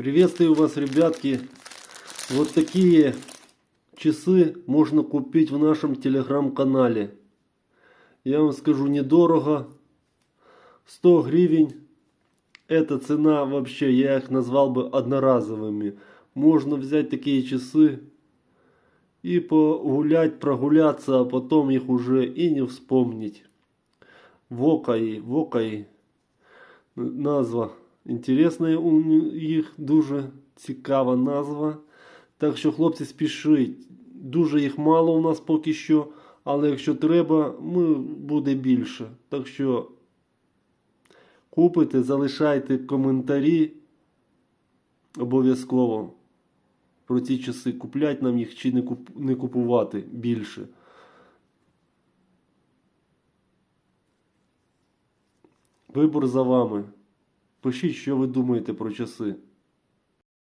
Приветствую вас, ребятки. Вот такие часы можно купить в нашем телеграм-канале. Я вам скажу, недорого. 100 гривен. Эта цена вообще, я их назвал бы одноразовыми. Можно взять такие часы и погулять, прогуляться, а потом их уже и не вспомнить. Вокай, Вокай. Назва. Інтересна у їх дуже цікава назва. Так що, хлопці, спішіть. Дуже їх мало у нас поки що. Але якщо треба, ми буде більше. Так що купите, залишайте коментарі обов'язково про ці часи. Куплять нам їх чи не купувати більше. Вибор за вами. Пишіть, що ви думаєте про часи.